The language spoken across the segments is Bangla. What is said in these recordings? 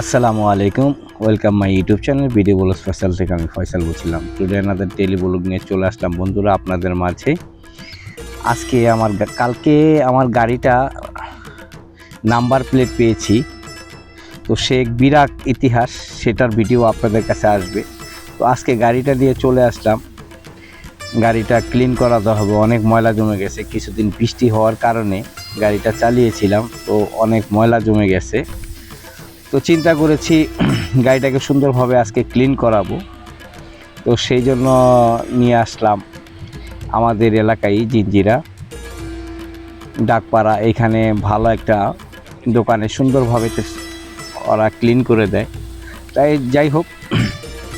আসসালামু আলাইকুম, welcome my YouTube channel video বলো স্পেশাল থেকে আমি ফয়সাল বলছিলাম। টুডে আমাদের টেলি ব্লগ নিয়ে চলে আসলাম। বন্ধুরা, আপনাদের মাঝে আজকে আমার কালকে আমার গাড়িটা নাম্বার প্লেট পেয়েছি। তো সে এক বিরাট ইতিহাস, সেটার ভিডিও আপনাদের কাছে আসবে। তো আজকে গাড়িটা দিয়ে চলে আসলাম। গাড়িটা ক্লিন করাতে হবে, অনেক ময়লা জমে গেছে। কিছুদিন বৃষ্টি হওয়ার কারণে গাড়িটা চালিয়েছিলাম, তো অনেক ময়লা জমে গেছে। তো চিন্তা করেছি গাড়িটাকে সুন্দরভাবে আজকে ক্লিন করাবো। তো সেই জন্য নিয়ে আসলাম আমাদের এলাকায় জিঞ্জিরা ডাকপাড়া, এখানে ভালো একটা দোকানে সুন্দরভাবে ওরা ক্লিন করে দেয়। তাই যাই হোক,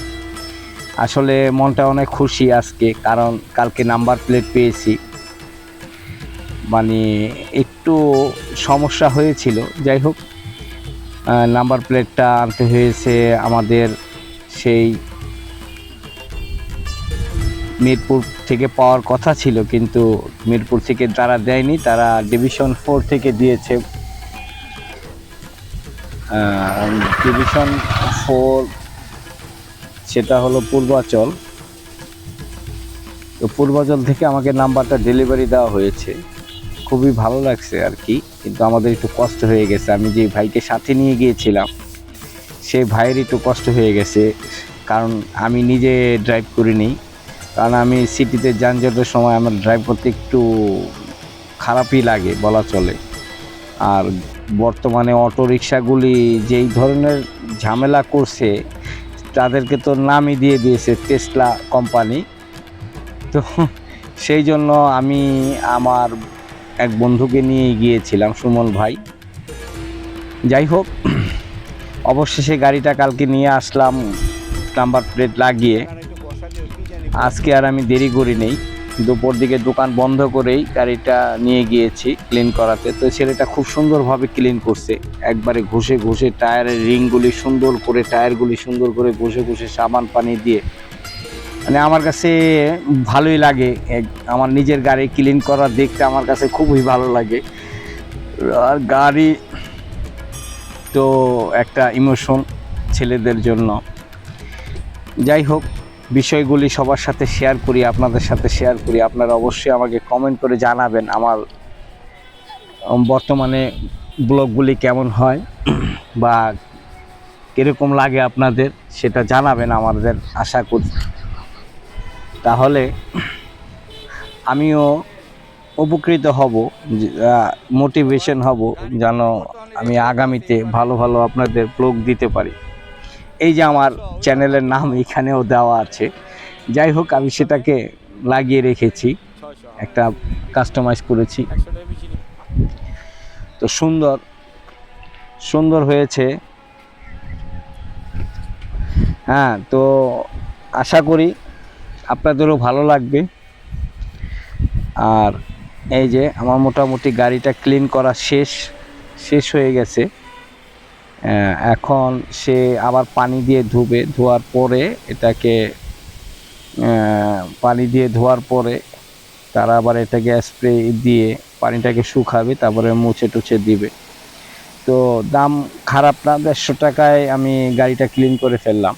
আসলে মনটা অনেক খুশি আজকে, কারণ কালকে নাম্বার প্লেট পেয়েছি। মানে একটু সমস্যা হয়েছিল। যাই হোক নাম্বার প্লেটটা আনতে হয়েছে আমাদের সেই মিরপুর থেকে পাওয়ার কথা ছিল, কিন্তু মিরপুর থেকে যারা দেয়নি, তারা ডিভিশন ফোর থেকে দিয়েছে। ডিভিশন ফোর সেটা হলো পূর্বাচল। তো পূর্বাচল থেকে আমাকে নাম্বারটা ডেলিভারি দেওয়া হয়েছে। খুবই ভালো লাগছে আর কি, কিন্তু আমাদের একটু কষ্ট হয়ে গেছে। আমি যে ভাইকে সাথে নিয়ে গিয়েছিলাম সেই ভাইয়ের একটু কষ্ট হয়ে গেছে, কারণ আমি নিজে ড্রাইভ করিনি। কারণ আমি সিটিতে যানজটের সময় আমার ড্রাইভ করতে একটু খারাপই লাগে বলা চলে। আর বর্তমানে অটো রিক্সাগুলি যেই ধরনের ঝামেলা করছে, তাদেরকে তো নামই দিয়ে দিয়েছে টেসলা কোম্পানি তো সেই জন্য আমি আমার এক বন্ধুকে নিয়ে গিয়েছিলাম, সুমন ভাই। যাই হোক, অবশেষে গাড়িটা কালকে নিয়ে আসলাম, নাম্বার প্লেট লাগিয়ে। আজকে আর আমি দেরি করি নেই, দুপুর দিকে দোকান বন্ধ করেই গাড়িটা নিয়ে গিয়েছি ক্লিন করাতে। তো ছেলেটা খুব সুন্দরভাবে ক্লিন করছে। একবারে ঘষে ঘষে টায়ারের রিংগুলি সুন্দর করে, টায়ারগুলি সুন্দর করে ঘষে ঘষে সাবান, পানি দিয়ে মানে আমার কাছে ভালোই লাগে। আমার নিজের গাড়ি ক্লিন করা দেখতে আমার কাছে খুবই ভালো লাগে। আর গাড়ি তো একটা ইমোশন ছেলেদের জন্য। যাই হোক, বিষয়গুলি সবার সাথে শেয়ার করি, আপনাদের সাথে শেয়ার করি। আপনারা অবশ্যই আমাকে কমেন্ট করে জানাবেন আমার বর্তমানে ব্লগগুলি কেমন হয় বা কীরকম লাগে আপনাদের, সেটা জানাবেন আমাদের, আশা করি। তাহলে আমিও উপকৃত হব মোটিভেশন হব যেন আমি আগামীতে ভালো ভালো আপনাদের ব্লগ দিতে পারি। এই যে আমার চ্যানেলের নাম এখানেও দেওয়া আছে। যাই হোক, আমি সেটাকে লাগিয়ে রেখেছি, একটা কাস্টমাইজ করেছি। তো সুন্দর সুন্দর হয়েছে। হ্যাঁ তো আশা করি আপনাদেরও ভালো লাগবে। আর এই যে আমার মোটামুটি গাড়িটা ক্লিন করা শেষ শেষ হয়ে গেছে। এখন সে আবার পানি দিয়ে ধুবে, ধোয়ার পরে এটাকে পানি দিয়ে ধোয়ার পরে তারা আবার এটাকে স্প্রে দিয়ে পানিটাকে শুকাবে, তারপরে মুছে টুছে দিবে। তো দাম খারাপ না, দেড়শো টাকায় আমি গাড়িটা ক্লিন করে ফেললাম।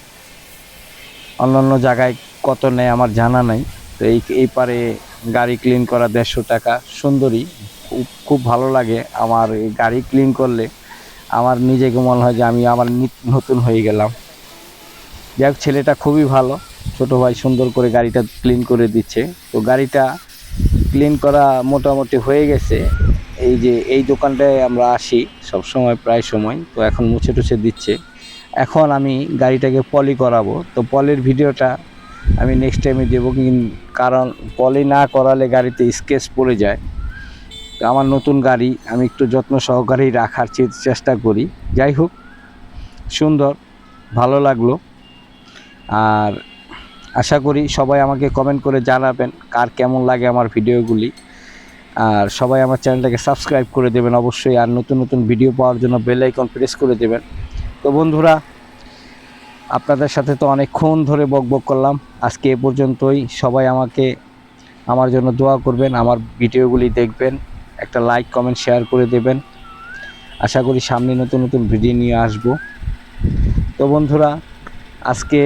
অন্যান্য জায়গায় কত নেয় আমার জানা নাই। তো এই এই পারে গাড়ি ক্লিন করা দেড়শো টাকা। সুন্দরী, খুব ভালো লাগে আমার এই গাড়ি ক্লিন করলে। আমার নিজেকে মনে হয় যে আমি আমার নিত- নতুন হয়ে গেলাম। যাই ছেলেটা খুবই ভালো। ছোট ভাই সুন্দর করে গাড়িটা ক্লিন করে দিচ্ছে। তো গাড়িটা ক্লিন করা মোটামুটি হয়ে গেছে। এই যে, এই দোকানটায় আমরা আসি সব সময় প্রায় সময়। তো এখন মুছে টুছে দিচ্ছে। এখন আমি গাড়িটাকে পলি করাবো। তো পলির ভিডিওটা আমি নেক্সট টাইমে দেবো কারণ কলে না করালে গাড়িতে স্কেচ পড়ে যায়। তো আমার নতুন গাড়ি, আমি একটু যত্ন সহকারেই রাখার চেষ্টা করি। যাই হোক, সুন্দর, ভালো লাগল। আর আশা করি সবাই আমাকে কমেন্ট করে জানাবেন কার কেমন লাগে আমার ভিডিওগুলি আর সবাই আমার চ্যানেলটাকে সাবস্ক্রাইব করে দেবেন অবশ্যই, আর নতুন নতুন ভিডিও পাওয়ার জন্য বেল আইকন প্রেস করে দেবেন। তো বন্ধুরা আপনাদের সাথে তো অনেকক্ষণ ধরে বকবক করলাম। আজকে এ পর্যন্তই। সবাই আমাকে, আমার জন্য দোয়া করবেন, আমার ভিডিওগুলি দেখবেন, একটা লাইক কমেন্ট শেয়ার করে দেবেন। আশা করি সামনে নতুন নতুন ভিডিও নিয়ে আসব। তো বন্ধুরা, আজকে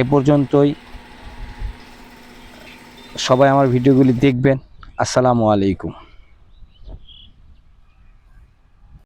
এ পর্যন্তই। সবাই আমার ভিডিওগুলি দেখবেন। আসসালামু আলাইকুম।